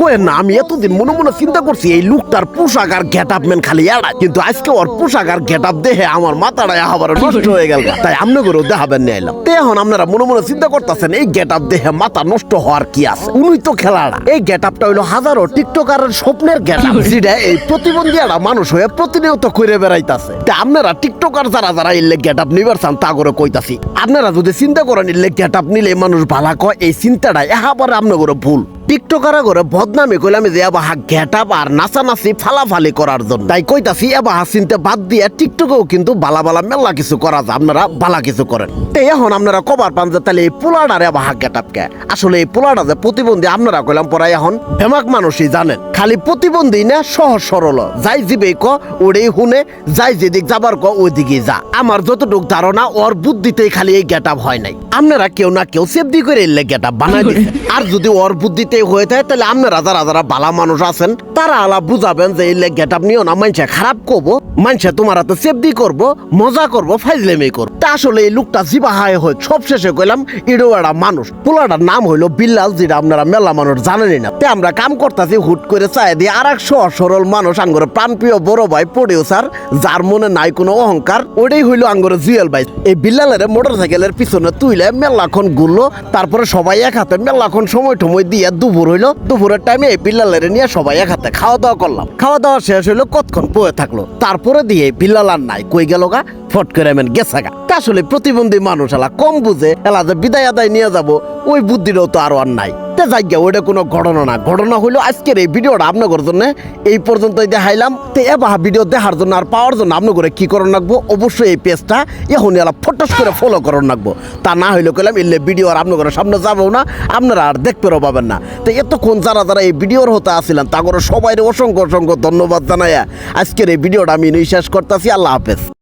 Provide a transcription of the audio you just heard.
কোয়েন না আমি এতদিন মনে মনে চিন্তা করছি এই লুকটার পোশাক আর গেট আপ মেন খালি এড়া। কিন্তু আজকে ওর পোশাক আর গেট আপ দেখে আমার মাথাটা আবার নষ্ট হয়ে গেল। তাই আমনে করেও দেখাবেন নিয়ে এলাম তো এখন আপনারা মনে মনে চিন্তা করতেছেন এই গেট আপ দেখে মাথা নষ্ট হওয়ার কি আছে? উনি তো খেলাড়া। এই গেট আপটা হইল হাজারো টিকটকারের স্বপ্নের গেট আপ যেটা এই প্রতিবন্ধী একটা মানুষ হয়ে প্রতিনিয়ত করে বেড়াইতাছে। তা আপনারা টিকটকার যারা যারা ইল্লে গেট আপ নিবার চান তা করে কইতাছি। আপনারা যদি চিন্তা করেন ইল্লে গেট আপ নিলে মানুষ ভালা কয় এই চিন্তাটা এহাবারে আপনার ভুল। টিকটকারা করে বদনামি কইলাম যে এবাহা গেট আপ আর নাচানাচি ফালাফালি করার জন্য। তাই কইতাছি, এবাহা চিনতে বাদ দিয়ে টিকটকেও কিন্তু বালা বালা মেলা কিছু করা যায়, আপনারা বালা কিছু করেন। তো এখন আপনারা কবার পান যে, তাহলে এই পোলাডার এবাহা গেট আপ আসলে এই পোলাডা যে প্রতিবন্ধী আপনারা কইলাম, পরাই এখন ফেমাক মানুষই জানেন। খালি প্রতিবন্ধী না, সহজ সরল। যাই জিবে ক ওড়েই হুনে, যাই যেদিক যাবার ক, ওইদিকে যা। আমার যতটুক ধারণা, ওর বুদ্ধিতেই খালি এই গেটাপ হয় নাই। আপনারা কেউ না কেউ সেফটি করে এলে গেট আপ বানাই দিছে আর যদি ওর বুদ্ধিতে হয়ে থাকে তাহলে আপনারা যারা যারা বালা মানুষ আছেন। তারা আলা বুঝাবেন যে এলে গেট আপ নিও না, মানুষে খারাপ করব, মানুষে তোমার হাতে সেফটি করব, মজা করব, ফাইজলেমি করব। তা আসলে এই লোকটা জিবা হায় সব শেষে কইলাম ইডো একটা মানুষ। পোলাটার নাম হইল বিল্লাল, যেটা আপনারা মেলা মানুষ জানেনই না। তে আমরা কাম করতেছি হুট করে চাই দিয়ে আর এক সরল মানুষ আঙ্গর প্রাণপ্রিয় বড় ভাই পড়েও স্যার যার মনে নাই কোনো অহংকার, ওটাই হইল আঙ্গর জুয়েল ভাই। এই বিল্লালের মোটর সাইকেলের পিছনে তুইলে মেলাক্ষণ ঘুরলো তারপরে সবাই এক হাতে মেলাক্ষণ সময় টময় দিয়ে দুপুর হইল। দুপুরের টাইমে এই বিল্লালের নিয়ে সবাই এক হাতে খাওয়া দাওয়া করলাম। খাওয়া দাওয়া শেষ হইল কতক্ষণ পরে থাকল? তারপরে দিয়ে বিল্লাল আর নাই, কই গেল গা? ফট করে এমন গেছে গা। তা আসলে প্রতিবন্ধী মানুষ এলা কম বুঝে, এলা যে বিদায় আদায় নিয়ে যাব, ওই বুদ্ধিটাও তো আরও আর নাই। যাই গিয়া ওইটা কোনো ঘটনা না। ঘটনা হইল আজকের এই ভিডিওটা আপনাদের জন্য। এই পর্যন্তই দেখাইলাম। তে এবার ভিডিও দেখার জন্য আর পাওয়ার জন্য আপনাদের কি করণ রাখব অবশ্যই এই পেজটা এখন এলা ফটোস করে ফলো করণ রাখব তা না হইলে কইলাম, এলে ভিডিও আর আপনাদের সামনে যাব না, আপনারা আর দেখতেও পাবেন না। তো এতক্ষণ যারা যারা এই ভিডিওর হতে আসছিলেন তা করে সবাই অসংখ্য অসংখ্য ধন্যবাদ জানাইয়া আজকের এই ভিডিওটা আমি শেষ করতেছি। আল্লাহ হাফেজ।